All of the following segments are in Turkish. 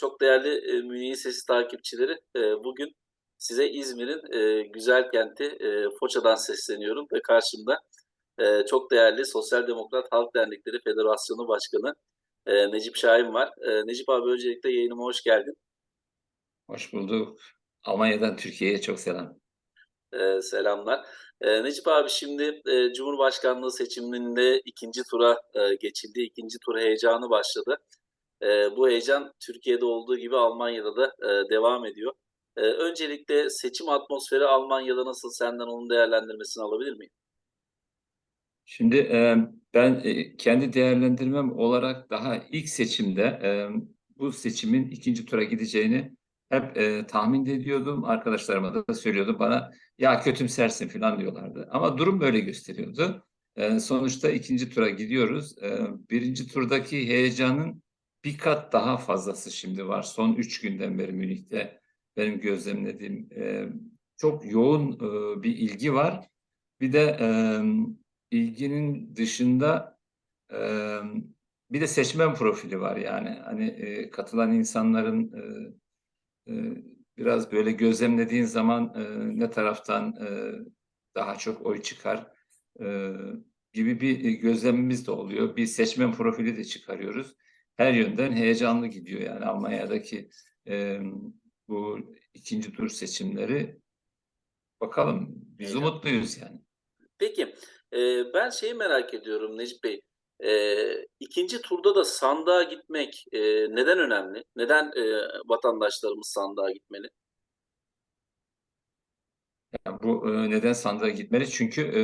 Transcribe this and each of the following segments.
Çok değerli e, Münih'in Sesi takipçileri, e, bugün size İzmir'in e, güzel kenti e, Foça'dan sesleniyorum ve karşımda e, çok değerli Sosyal Demokrat Halk Dernekleri Federasyonu Başkanı e, Necip Şahin var. E, Necip abi öncelikle yayınıma hoş geldin. Hoş bulduk. Almanya'dan Türkiye'ye çok selam. E, selamlar. E, Necip abi şimdi e, Cumhurbaşkanlığı seçiminde ikinci tura e, geçildi. İkinci tur heyecanı başladı. E, bu heyecan Türkiye'de olduğu gibi Almanya'da da e, devam ediyor. E, öncelikle seçim atmosferi Almanya'da nasıl? Senden onun değerlendirmesini alabilir miyim? Şimdi e, ben e, kendi değerlendirmem olarak daha ilk seçimde e, bu seçimin ikinci tura gideceğini hep e, tahmin ediyordum. Arkadaşlarıma da söylüyordum bana ya kötümsersin falan diyorlardı. Ama durum böyle gösteriyordu. E, sonuçta ikinci tura gidiyoruz. E, birinci turdaki heyecanın bir kat daha fazlası şimdi var. Son üç günden beri Münih'te benim gözlemlediğim e, çok yoğun e, bir ilgi var. Bir de e, ilginin dışında e, bir de seçmen profili var yani. Hani e, katılan insanların e, e, biraz böyle gözlemlediğin zaman e, ne taraftan e, daha çok oy çıkar e, gibi bir gözlemimiz de oluyor. Bir seçmen profili de çıkarıyoruz. Her yönden heyecanlı gidiyor yani Almanya'daki e, bu ikinci tur seçimleri. Bakalım biz Heyecan. umutluyuz yani. Peki, e, ben şeyi merak ediyorum Necip Bey. E, ikinci turda da sandığa gitmek e, neden önemli? Neden e, vatandaşlarımız sandığa gitmeli? Yani bu e, neden sandığa gitmeli? Çünkü e,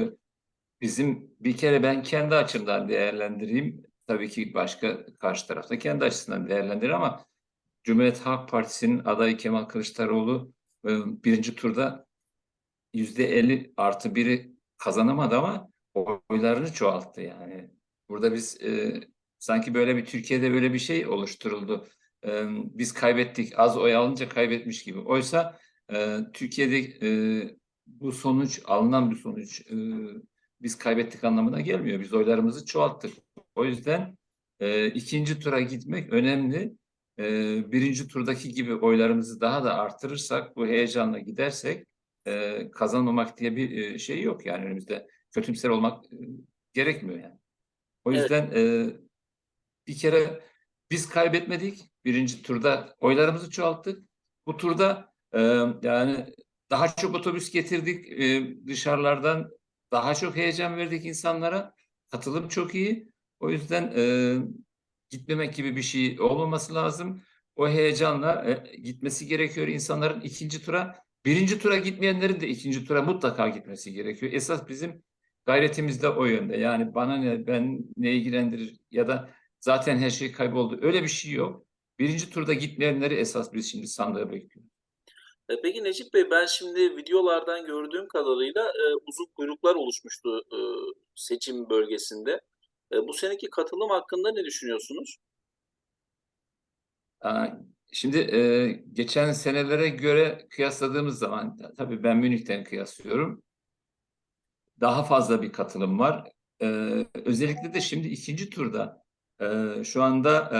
bizim bir kere ben kendi açımdan değerlendireyim. Tabii ki başka karşı tarafta kendi açısından değerlendirir ama Cumhuriyet Halk Partisi'nin adayı Kemal Kılıçdaroğlu e, birinci turda yüzde 50 artı biri kazanamadı ama oylarını çoğalttı yani. Burada biz e, sanki böyle bir Türkiye'de böyle bir şey oluşturuldu. E, biz kaybettik, az oy alınca kaybetmiş gibi. Oysa e, Türkiye'de e, bu sonuç, alınan bir sonuç e, biz kaybettik anlamına gelmiyor. Biz oylarımızı çoğalttık. O yüzden e, ikinci tura gitmek önemli. E, birinci turdaki gibi oylarımızı daha da artırırsak, bu heyecanla gidersek e, kazanmamak diye bir e, şey yok yani önümüzde. Kötümser olmak e, gerekmiyor yani. O Evet. yüzden e, bir kere biz kaybetmedik. Birinci turda oylarımızı çoğalttık. Bu turda e, yani daha çok otobüs getirdik e, dışarılardan. Daha çok heyecan verdik insanlara. Katılım çok iyi. O yüzden e, gitmemek gibi bir şey olmaması lazım. O heyecanla e, gitmesi gerekiyor insanların ikinci tura. Birinci tura gitmeyenlerin de ikinci tura mutlaka gitmesi gerekiyor. Esas bizim gayretimiz de o yönde. Yani bana ne, ben ne ilgilendirir ya da zaten her şey kayboldu. Öyle bir şey yok. Birinci turda gitmeyenleri esas biz şimdi sandığa bekliyoruz. E, Peki Necip Bey, ben şimdi videolardan gördüğüm kadarıyla e, uzun kuyruklar oluşmuştu e, seçim bölgesinde. E, bu seneki katılım hakkında ne düşünüyorsunuz? Şimdi e, geçen senelere göre kıyasladığımız zaman tabii ben Münih'ten kıyaslıyorum. Daha fazla bir katılım var. E, özellikle de şimdi ikinci turda e, şu anda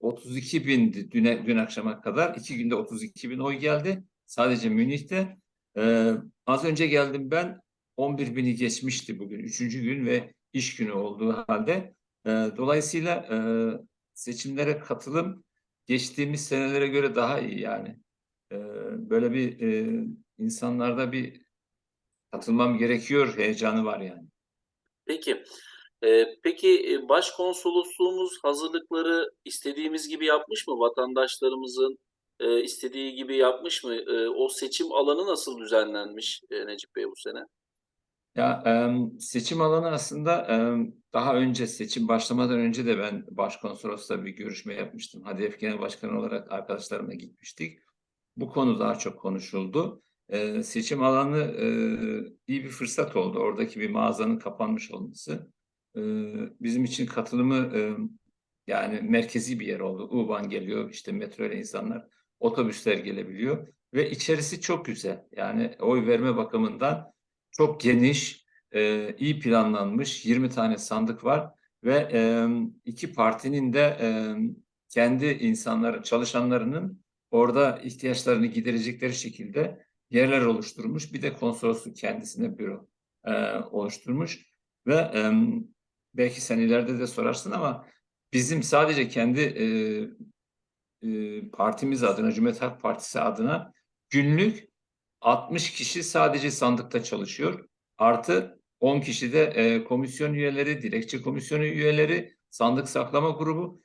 e, 32 bindi dün, dün akşama kadar. iki günde 32 bin oy geldi. Sadece Münih'te. E, az önce geldim ben 11 bini geçmişti bugün. Üçüncü gün ve iş günü olduğu halde. E, dolayısıyla e, seçimlere katılım geçtiğimiz senelere göre daha iyi yani. E, böyle bir e, insanlarda bir katılmam gerekiyor heyecanı var yani. Peki, e, peki e, başkonsolosluğumuz hazırlıkları istediğimiz gibi yapmış mı? Vatandaşlarımızın e, istediği gibi yapmış mı? E, o seçim alanı nasıl düzenlenmiş e, Necip Bey bu sene? Ya seçim alanı aslında daha önce seçim başlamadan önce de ben başkonsolosla bir görüşme yapmıştım. HDP Genel Başkanı olarak arkadaşlarımla gitmiştik. Bu konu daha çok konuşuldu. Seçim alanı iyi bir fırsat oldu. Oradaki bir mağazanın kapanmış olması e, bizim için katılımı e, yani merkezi bir yer oldu. U-Bahn geliyor, işte metro ile insanlar, otobüsler gelebiliyor ve içerisi çok güzel. Yani oy verme bakımından çok geniş, e, iyi planlanmış 20 tane sandık var ve e, iki partinin de kendi insanları, çalışanlarının orada ihtiyaçlarını giderecekleri şekilde yerler oluşturmuş. Bir de konsolosluk kendisine büro oluşturmuş ve belki sen ileride de sorarsın ama bizim sadece kendi e, e, partimiz adına, Cumhuriyet Halk Partisi adına günlük 60 kişi sadece sandıkta çalışıyor. Artı 10 kişi de e, komisyon üyeleri, dilekçe komisyonu üyeleri, sandık saklama grubu.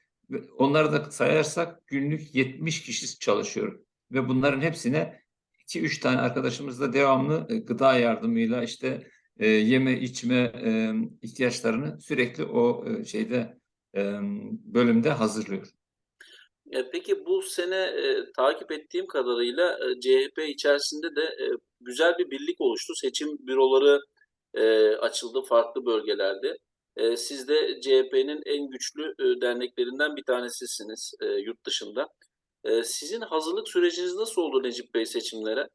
Onları da sayarsak günlük 70 kişi çalışıyor. Ve bunların hepsine 2-3 tane arkadaşımız da devamlı e, gıda yardımıyla işte e, yeme içme e, ihtiyaçlarını sürekli o e, şeyde e, bölümde hazırlıyor. E, peki bu sene e, takip ettiğim kadarıyla e, CHP içerisinde de e, güzel bir birlik oluştu. Seçim büroları e, açıldı farklı bölgelerde. E, siz de CHP'nin en güçlü e, derneklerinden bir tanesisiniz e, yurt dışında. E, sizin hazırlık süreciniz nasıl oldu Necip Bey seçimlere?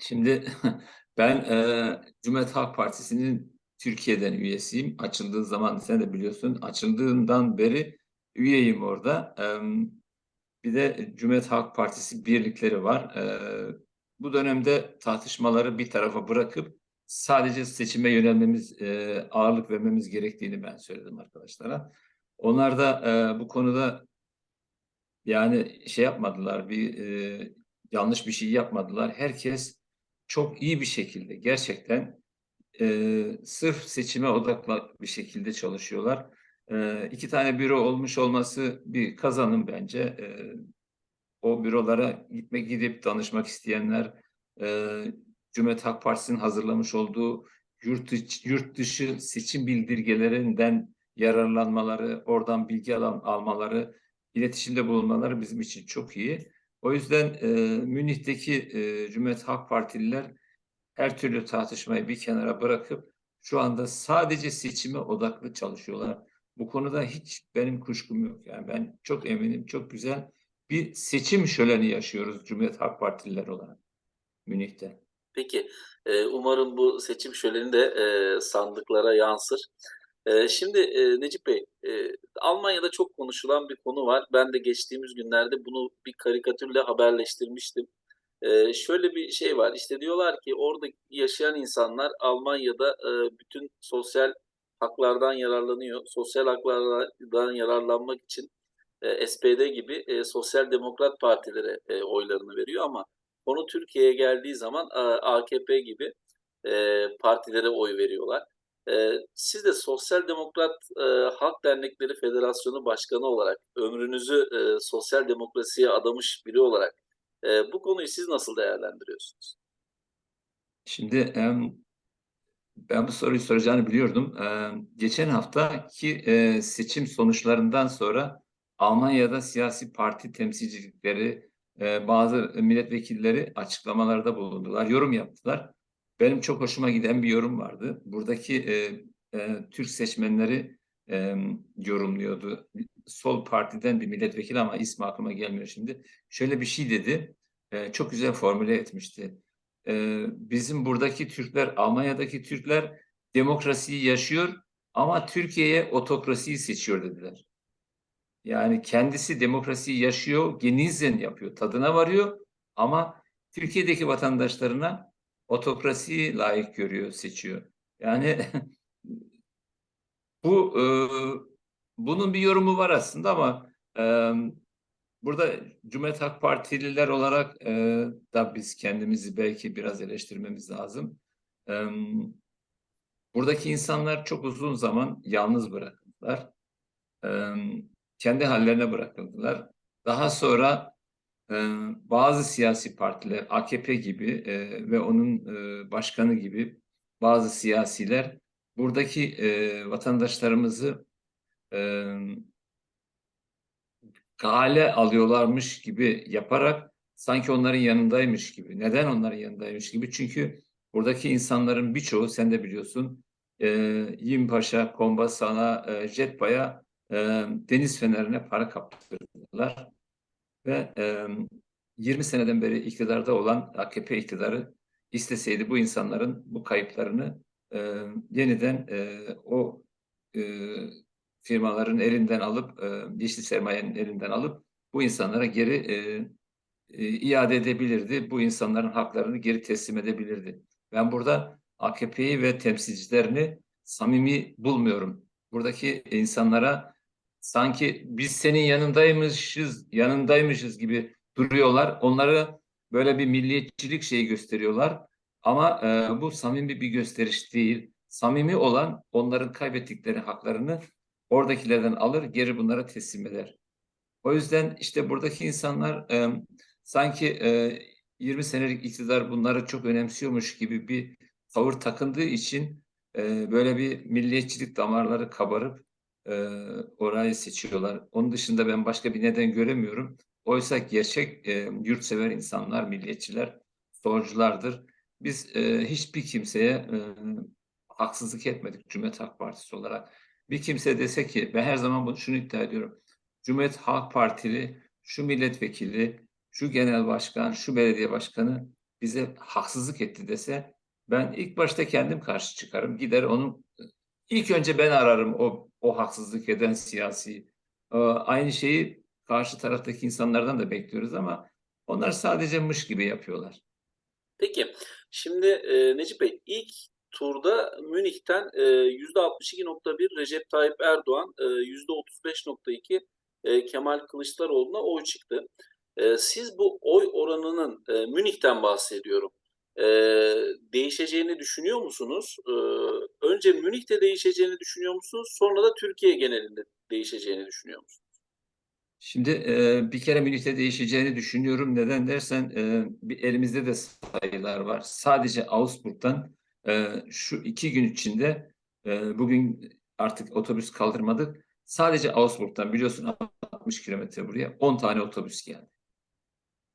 Şimdi ben e, Cumhuriyet Halk Partisi'nin Türkiye'den üyesiyim. Açıldığı zaman sen de biliyorsun. Açıldığından beri üyeyim orada. E, bir de Cumhuriyet Halk Partisi birlikleri var. E, bu dönemde tartışmaları bir tarafa bırakıp sadece seçime yönelmemiz, e, ağırlık vermemiz gerektiğini ben söyledim arkadaşlara. Onlar da e, bu konuda yani şey yapmadılar, bir e, yanlış bir şey yapmadılar. Herkes çok iyi bir şekilde gerçekten e, sırf seçime odaklı bir şekilde çalışıyorlar. E, iki tane büro olmuş olması bir kazanım bence. E, o bürolara gitmek gidip danışmak isteyenler, e, Cumhuriyet Halk Partisi'nin hazırlamış olduğu yurt dışı, yurt dışı seçim bildirgelerinden yararlanmaları, oradan bilgi alan, almaları, iletişimde bulunmaları bizim için çok iyi. O yüzden e, Münih'teki e, Cumhuriyet Halk Partililer her türlü tartışmayı bir kenara bırakıp şu anda sadece seçime odaklı çalışıyorlar. Bu konuda hiç benim kuşkum yok. Yani ben çok eminim, çok güzel bir seçim şöleni yaşıyoruz Cumhuriyet Halk Partililer olarak Münih'te. Peki, e, umarım bu seçim şöleni de e, sandıklara yansır. E, şimdi e, Necip Bey, e, Almanya'da çok konuşulan bir konu var. Ben de geçtiğimiz günlerde bunu bir karikatürle haberleştirmiştim. E, şöyle bir şey var. İşte diyorlar ki orada yaşayan insanlar Almanya'da e, bütün sosyal haklardan yararlanıyor. Sosyal haklardan yararlanmak için SPD gibi sosyal demokrat partilere oylarını veriyor ama konu Türkiye'ye geldiği zaman AKP gibi partilere oy veriyorlar. E, siz de Sosyal Demokrat e, Halk Dernekleri Federasyonu Başkanı olarak ömrünüzü e, sosyal demokrasiye adamış biri olarak e, bu konuyu siz nasıl değerlendiriyorsunuz? Şimdi ben bu soruyu soracağını biliyordum. Ee, geçen haftaki e, seçim sonuçlarından sonra Almanya'da siyasi parti temsilcilikleri, bazı milletvekilleri açıklamalarda bulundular, yorum yaptılar. Benim çok hoşuma giden bir yorum vardı. Buradaki e, e, Türk seçmenleri e, yorumluyordu. Sol partiden bir milletvekili ama ismi aklıma gelmiyor şimdi. Şöyle bir şey dedi, e, çok güzel formüle etmişti e, bizim buradaki Türkler, Almanya'daki Türkler demokrasiyi yaşıyor ama Türkiye'ye otokrasiyi seçiyor dediler. Yani kendisi demokrasiyi yaşıyor, genizen yapıyor, tadına varıyor ama Türkiye'deki vatandaşlarına otokrasiyi layık görüyor, seçiyor. Yani bu e, bunun bir yorumu var aslında ama e, Burada Cumhuriyet Halk Partililer olarak e, da biz kendimizi belki biraz eleştirmemiz lazım. E, buradaki insanlar çok uzun zaman yalnız bırakıldılar. E, kendi hallerine bırakıldılar. Daha sonra bazı siyasi partiler, AKP gibi e, ve onun e, başkanı gibi bazı siyasiler buradaki e, vatandaşlarımızı e, kale alıyorlarmış gibi yaparak sanki onların yanındaymış gibi. Neden onların yanındaymış gibi? Çünkü buradaki insanların birçoğu sen de biliyorsun e, Yimpaşa, Kombasana, e, Jetpa'ya e, deniz fenerine para kaptırdılar. Ve e, 20 seneden beri iktidarda olan AKP iktidarı isteseydi bu insanların bu kayıplarını e, yeniden e, o e, firmaların elinden alıp, e, yeşil sermayenin elinden alıp bu insanlara geri e, e, iade edebilirdi. Bu insanların haklarını geri teslim edebilirdi. Ben burada AKP'yi ve temsilcilerini samimi bulmuyorum. Buradaki insanlara sanki biz senin yanındaymışız, yanındaymışız gibi duruyorlar. Onları böyle bir milliyetçilik şeyi gösteriyorlar. Ama e, bu samimi bir gösteriş değil. Samimi olan onların kaybettikleri haklarını oradakilerden alır, geri bunlara teslim eder. O yüzden işte buradaki insanlar e, sanki e, 20 senelik iktidar bunları çok önemsiyormuş gibi bir tavır takındığı için e, böyle bir milliyetçilik damarları kabarıp e, orayı seçiyorlar. Onun dışında ben başka bir neden göremiyorum. Oysa gerçek e, yurtsever insanlar, milliyetçiler, solculardır. Biz e, hiçbir kimseye e, haksızlık etmedik Cumhuriyet Halk Partisi olarak. Bir kimse dese ki, ben her zaman bunu şunu iddia ediyorum. Cumhuriyet Halk Partili, şu milletvekili, şu genel başkan, şu belediye başkanı bize haksızlık etti dese, ben ilk başta kendim karşı çıkarım. Gider onun ilk önce ben ararım o o haksızlık eden siyasi. Ee, Aynı şeyi karşı taraftaki insanlardan da bekliyoruz ama onlar sadece mış gibi yapıyorlar. Peki, şimdi e, Necip Bey ilk turda Münih'ten e, %62.1 Recep Tayyip Erdoğan, e, %35.2 e, Kemal Kılıçdaroğlu'na oy çıktı. E, siz bu oy oranının e, Münih'ten bahsediyorum. E, değişeceğini düşünüyor musunuz? E, önce Münih'te değişeceğini düşünüyor musunuz? Sonra da Türkiye genelinde değişeceğini düşünüyor musunuz? Şimdi e, bir kere Münih'te değişeceğini düşünüyorum. Neden dersen e, bir elimizde de sayılar var. Sadece Augsburg'dan e, şu iki gün içinde e, bugün artık otobüs kaldırmadık. Sadece Augsburg'dan biliyorsun 60 kilometre buraya 10 tane otobüs geldi.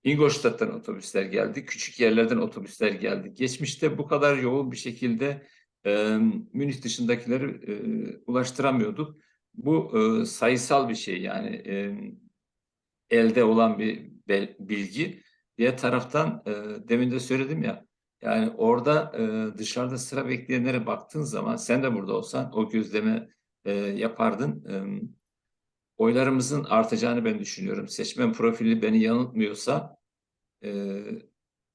Ingolstadt'tan otobüsler geldi. Küçük yerlerden otobüsler geldi. Geçmişte bu kadar yoğun bir şekilde e, Münih dışındakileri e, ulaştıramıyorduk. Bu e, sayısal bir şey yani e, elde olan bir bilgi. Diğer taraftan e, demin de söyledim ya yani orada e, dışarıda sıra bekleyenlere baktığın zaman sen de burada olsan o gözleme e, yapardın. E, oylarımızın artacağını ben düşünüyorum. Seçmen profili beni yanıltmıyorsa e,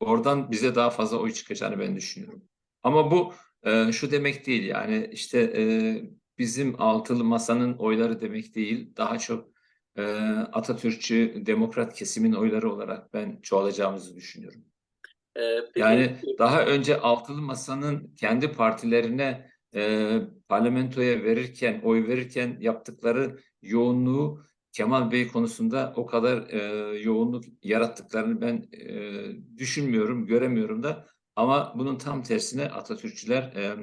oradan bize daha fazla oy çıkacağını ben düşünüyorum. Ama bu e, şu demek değil yani işte e, bizim altılı masanın oyları demek değil. Daha çok e, Atatürkçü, demokrat kesimin oyları olarak ben çoğalacağımızı düşünüyorum. E, peki, Yani daha önce altılı masanın kendi partilerine e, parlamentoya verirken, oy verirken yaptıkları yoğunluğu Kemal Bey konusunda o kadar e, yoğunluk yarattıklarını ben e, düşünmüyorum, göremiyorum da. Ama bunun tam tersine Atatürkçüler, e,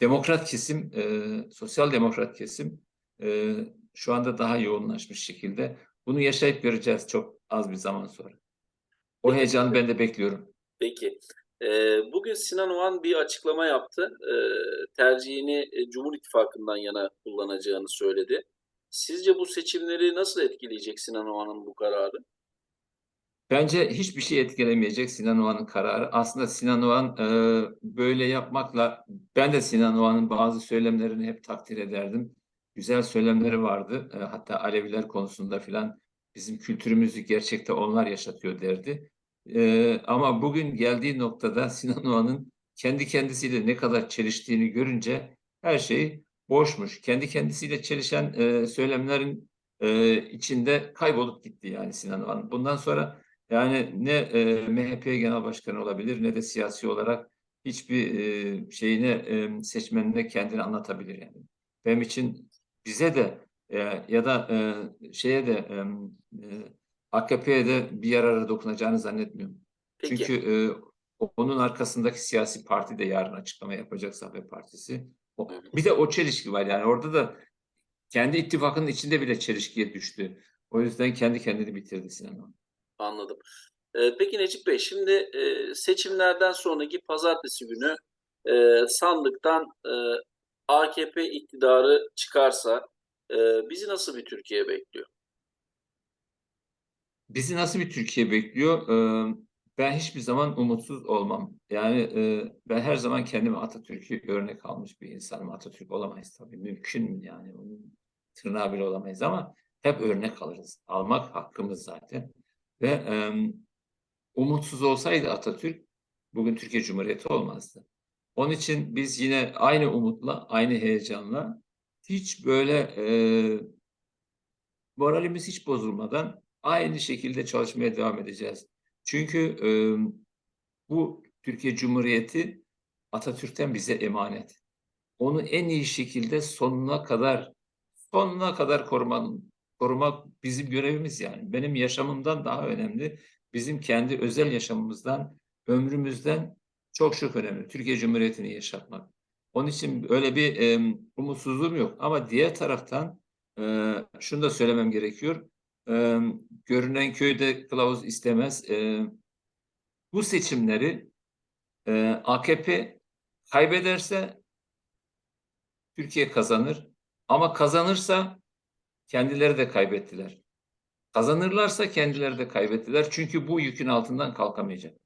demokrat kesim, e, sosyal demokrat kesim e, şu anda daha yoğunlaşmış şekilde. Bunu yaşayıp göreceğiz çok az bir zaman sonra. O Peki. heyecanı ben de bekliyorum. Peki. Ee, bugün Sinan Oğan bir açıklama yaptı. Ee, tercihini e, Cumhur İttifakı'ndan yana kullanacağını söyledi. Sizce bu seçimleri nasıl etkileyecek Sinan Oğan'ın bu kararı? Bence hiçbir şey etkilemeyecek Sinan Oğan'ın kararı. Aslında Sinan Oğan e, böyle yapmakla ben de Sinan Oğan'ın bazı söylemlerini hep takdir ederdim. Güzel söylemleri vardı. E, hatta Aleviler konusunda filan bizim kültürümüzü gerçekte onlar yaşatıyor derdi. E, ama bugün geldiği noktada Sinan Oğan'ın kendi kendisiyle ne kadar çeliştiğini görünce her şey boşmuş. Kendi kendisiyle çelişen e, söylemlerin e, içinde kaybolup gitti yani Sinan Oğan. Bundan sonra yani ne e, MHP Genel Başkanı olabilir ne de siyasi olarak hiçbir e, şeyine e, seçmenine kendini anlatabilir yani. Benim için bize de e, ya da e, şeye de e, e, AKP'ye de bir yararı dokunacağını zannetmiyorum. Peki. Çünkü e, onun arkasındaki siyasi parti de yarın açıklama yapacak Zafer Partisi. Bir de o çelişki var yani orada da kendi ittifakının içinde bile çelişkiye düştü. O yüzden kendi kendini bitirdi Oğan. Anladım. Ee, peki Necip Bey, şimdi e, seçimlerden sonraki pazartesi günü e, sandıktan e, AKP iktidarı çıkarsa e, bizi nasıl bir Türkiye bekliyor? Bizi nasıl bir Türkiye bekliyor? Ee, ben hiçbir zaman umutsuz olmam. Yani e, ben her zaman kendimi Atatürk'ü örnek almış bir insanım. Atatürk olamayız tabii. Mümkün mü yani? Onun tırnağı bile olamayız ama hep örnek alırız. Almak hakkımız zaten. Ve e, umutsuz olsaydı Atatürk bugün Türkiye Cumhuriyeti olmazdı. Onun için biz yine aynı umutla, aynı heyecanla hiç böyle e, moralimiz hiç bozulmadan aynı şekilde çalışmaya devam edeceğiz. Çünkü e, bu Türkiye Cumhuriyeti Atatürk'ten bize emanet. Onu en iyi şekilde sonuna kadar sonuna kadar korumak, korumak bizim görevimiz yani. Benim yaşamımdan daha önemli. Bizim kendi özel yaşamımızdan, ömrümüzden çok çok önemli. Türkiye Cumhuriyeti'ni yaşatmak. Onun için öyle bir e, umutsuzluğum yok. Ama diğer taraftan e, şunu da söylemem gerekiyor. E, görünen köyde kılavuz istemez. E, bu seçimleri e, AKP kaybederse Türkiye kazanır. Ama kazanırsa kendileri de kaybettiler. Kazanırlarsa kendileri de kaybettiler. Çünkü bu yükün altından kalkamayacak.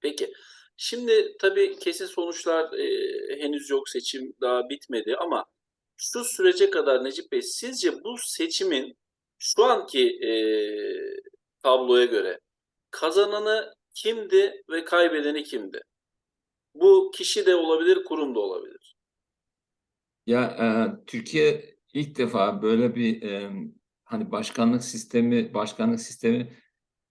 Peki. Şimdi tabii kesin sonuçlar e, henüz yok. Seçim daha bitmedi ama şu sürece kadar Necip Bey sizce bu seçimin şu anki e, tabloya göre kazananı kimdi ve kaybedeni kimdi? Bu kişi de olabilir, kurum da olabilir. Ya e, Türkiye ilk defa böyle bir e, hani başkanlık sistemi, başkanlık sistemi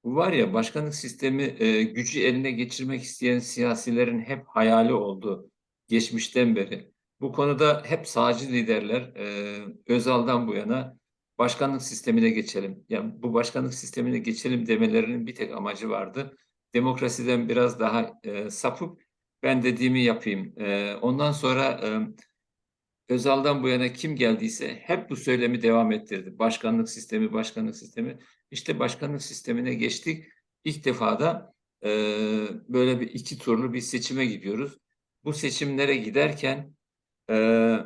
bu var ya başkanlık sistemi e, gücü eline geçirmek isteyen siyasilerin hep hayali oldu geçmişten beri. Bu konuda hep sağcı liderler e, Özal'dan bu yana başkanlık sistemine geçelim. Yani bu başkanlık sistemine geçelim demelerinin bir tek amacı vardı. Demokrasiden biraz daha e, sapıp ben dediğimi yapayım. E, ondan sonra e, Özal'dan bu yana kim geldiyse hep bu söylemi devam ettirdi. Başkanlık sistemi, başkanlık sistemi. İşte başkanlık sistemine geçtik. İlk defa da e, böyle bir iki turlu bir seçime gidiyoruz. Bu seçimlere giderken e,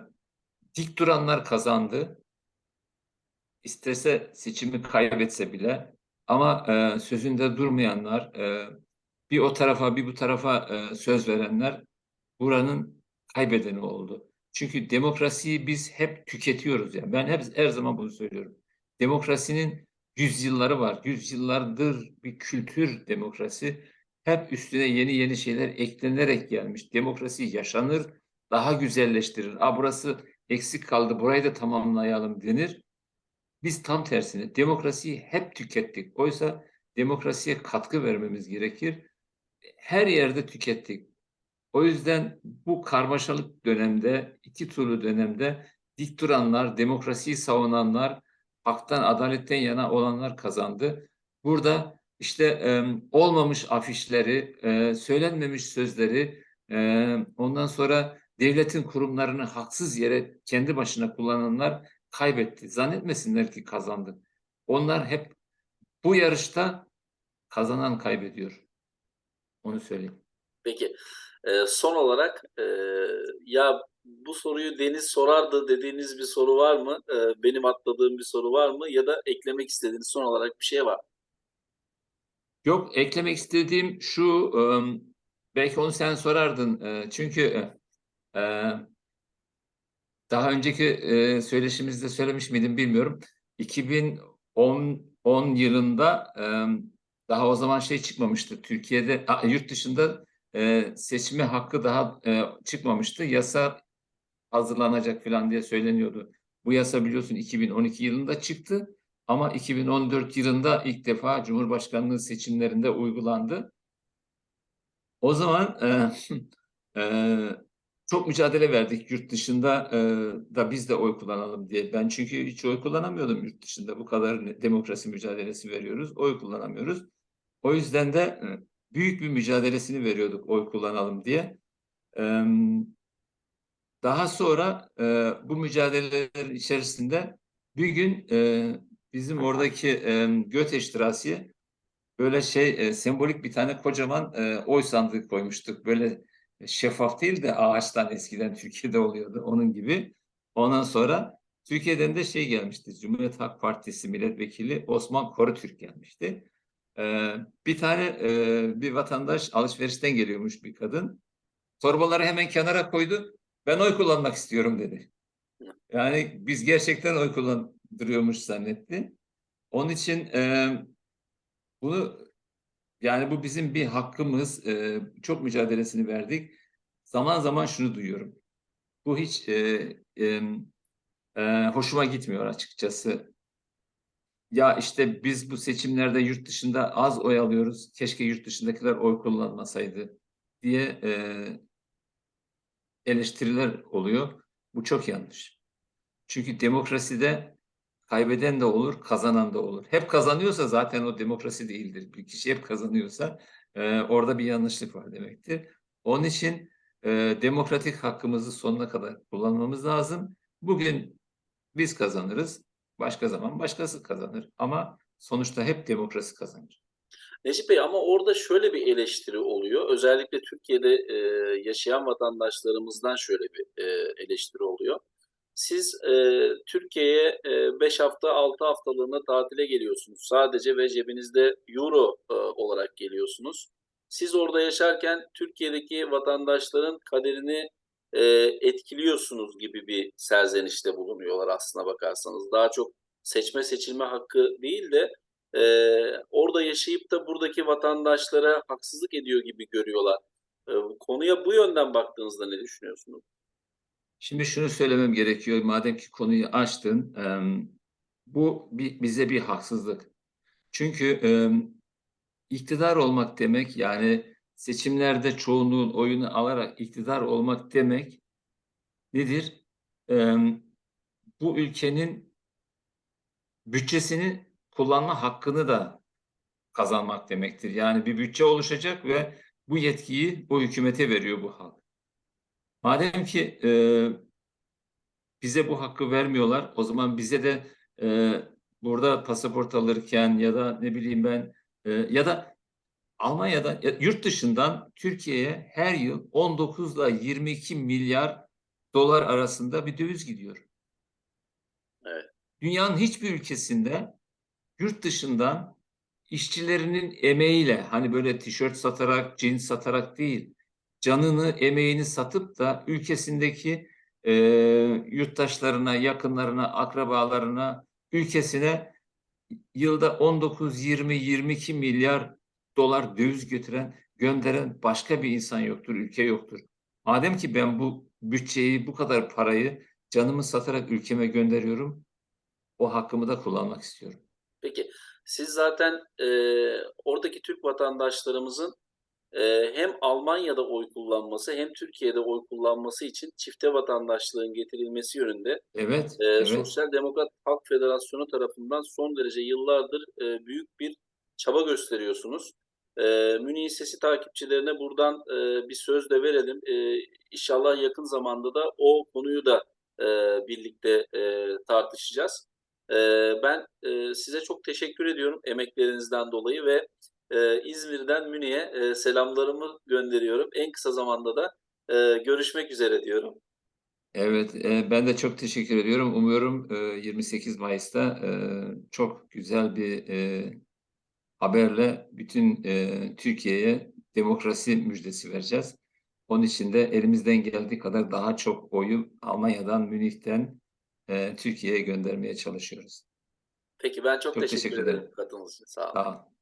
dik duranlar kazandı. İstese seçimi kaybetse bile ama e, sözünde durmayanlar, e, bir o tarafa bir bu tarafa e, söz verenler buranın kaybedeni oldu. Çünkü demokrasiyi biz hep tüketiyoruz yani. Ben hep her zaman bunu söylüyorum. Demokrasinin yüzyılları var. Yüzyıllardır bir kültür demokrasi. Hep üstüne yeni yeni şeyler eklenerek gelmiş. Demokrasi yaşanır, daha güzelleştirir. Aa burası eksik kaldı, burayı da tamamlayalım denir. Biz tam tersine demokrasiyi hep tükettik. Oysa demokrasiye katkı vermemiz gerekir. Her yerde tükettik. O yüzden bu karmaşalık dönemde, iki turlu dönemde dik duranlar, demokrasiyi savunanlar, haktan, adaletten yana olanlar kazandı. Burada işte e, olmamış afişleri, e, söylenmemiş sözleri, e, ondan sonra devletin kurumlarını haksız yere kendi başına kullananlar kaybetti. Zannetmesinler ki kazandı. Onlar hep bu yarışta kazanan kaybediyor. Onu söyleyeyim. Peki. E, son olarak e, ya bu soruyu Deniz sorardı dediğiniz bir soru var mı? E, benim atladığım bir soru var mı? Ya da eklemek istediğiniz son olarak bir şey var mı? Yok eklemek istediğim şu e, belki onu sen sorardın e, çünkü e, daha önceki e, söyleşimizde söylemiş miydim bilmiyorum. 2010 10 yılında e, daha o zaman şey çıkmamıştı. Türkiye'de a, yurt dışında e, seçme hakkı daha e, çıkmamıştı. Yasa hazırlanacak falan diye söyleniyordu. Bu yasa biliyorsun 2012 yılında çıktı ama 2014 yılında ilk defa Cumhurbaşkanlığı seçimlerinde uygulandı. O zaman e, e, çok mücadele verdik yurt dışında e, da biz de oy kullanalım diye. Ben çünkü hiç oy kullanamıyordum yurt dışında. Bu kadar demokrasi mücadelesi veriyoruz, oy kullanamıyoruz. O yüzden de e, büyük bir mücadelesini veriyorduk oy kullanalım diye. E, daha sonra e, bu mücadeleler içerisinde bir gün e, bizim oradaki e, Göteştirasi'ye böyle şey e, sembolik bir tane kocaman e, oy sandığı koymuştuk. Böyle şeffaf değil de ağaçtan eskiden Türkiye'de oluyordu onun gibi. Ondan sonra Türkiye'den de şey gelmişti. Cumhuriyet Halk Partisi milletvekili Osman Korutürk gelmişti. Ee, bir tane e, bir vatandaş alışverişten geliyormuş bir kadın. Torbaları hemen kenara koydu. Ben oy kullanmak istiyorum dedi. Yani biz gerçekten oy kullandırıyormuş zannetti. Onun için e, bunu yani bu bizim bir hakkımız. E, çok mücadelesini verdik. Zaman zaman şunu duyuyorum. Bu hiç e, e, e, hoşuma gitmiyor açıkçası. Ya işte biz bu seçimlerde yurt dışında az oy alıyoruz. Keşke yurt dışındakiler oy kullanmasaydı diye e, eleştiriler oluyor. Bu çok yanlış. Çünkü demokraside kaybeden de olur, kazanan da olur. Hep kazanıyorsa zaten o demokrasi değildir. Bir kişi hep kazanıyorsa e, orada bir yanlışlık var demektir. Onun için e, demokratik hakkımızı sonuna kadar kullanmamız lazım. Bugün biz kazanırız, başka zaman başkası kazanır. Ama sonuçta hep demokrasi kazanır. Necip Bey ama orada şöyle bir eleştiri oluyor. Özellikle Türkiye'de e, yaşayan vatandaşlarımızdan şöyle bir e, eleştiri oluyor. Siz e, Türkiye'ye 5 hafta 6 haftalığına tatile geliyorsunuz sadece ve cebinizde euro e, olarak geliyorsunuz. Siz orada yaşarken Türkiye'deki vatandaşların kaderini e, etkiliyorsunuz gibi bir serzenişte bulunuyorlar aslına bakarsanız. Daha çok seçme seçilme hakkı değil de e, orada yaşayıp da buradaki vatandaşlara haksızlık ediyor gibi görüyorlar. E, konuya bu yönden baktığınızda ne düşünüyorsunuz? Şimdi şunu söylemem gerekiyor. Madem ki konuyu açtın, bu bize bir haksızlık. Çünkü iktidar olmak demek yani seçimlerde çoğunluğun oyunu alarak iktidar olmak demek nedir? Bu ülkenin bütçesini kullanma hakkını da kazanmak demektir. Yani bir bütçe oluşacak ve bu yetkiyi bu hükümete veriyor bu halk. Madem ki e, bize bu hakkı vermiyorlar, o zaman bize de e, burada pasaport alırken ya da ne bileyim ben e, ya da Almanya'da ya, yurt dışından Türkiye'ye her yıl 19 ile 22 milyar dolar arasında bir döviz gidiyor. Evet. Dünyanın hiçbir ülkesinde yurt dışından işçilerinin emeğiyle hani böyle tişört satarak, cins satarak değil, canını, emeğini satıp da ülkesindeki e, yurttaşlarına, yakınlarına, akrabalarına, ülkesine yılda 19, 20, 22 milyar dolar döviz götüren, gönderen başka bir insan yoktur, ülke yoktur. Madem ki ben bu bütçeyi, bu kadar parayı canımı satarak ülkeme gönderiyorum, o hakkımı da kullanmak istiyorum. Peki siz zaten e, oradaki Türk vatandaşlarımızın hem Almanya'da oy kullanması hem Türkiye'de oy kullanması için çifte vatandaşlığın getirilmesi yönünde Evet, e, evet. Sosyal Demokrat Halk Federasyonu tarafından son derece yıllardır e, büyük bir çaba gösteriyorsunuz. E, Münih Sesi takipçilerine buradan e, bir söz de verelim. E, inşallah yakın zamanda da o konuyu da e, birlikte e, tartışacağız. E, ben e, size çok teşekkür ediyorum emeklerinizden dolayı ve e, İzmir'den Münih'e e, selamlarımı gönderiyorum. En kısa zamanda da e, görüşmek üzere diyorum. Evet, e, ben de çok teşekkür ediyorum. Umuyorum e, 28 Mayıs'ta e, çok güzel bir e, haberle bütün e, Türkiye'ye demokrasi müjdesi vereceğiz. Onun için de elimizden geldiği kadar daha çok oyu Almanya'dan, Münih'ten e, Türkiye'ye göndermeye çalışıyoruz. Peki ben çok, Çok teşekkür, teşekkür ederim ederim. katıldığınız için. Sağ olun. Olun.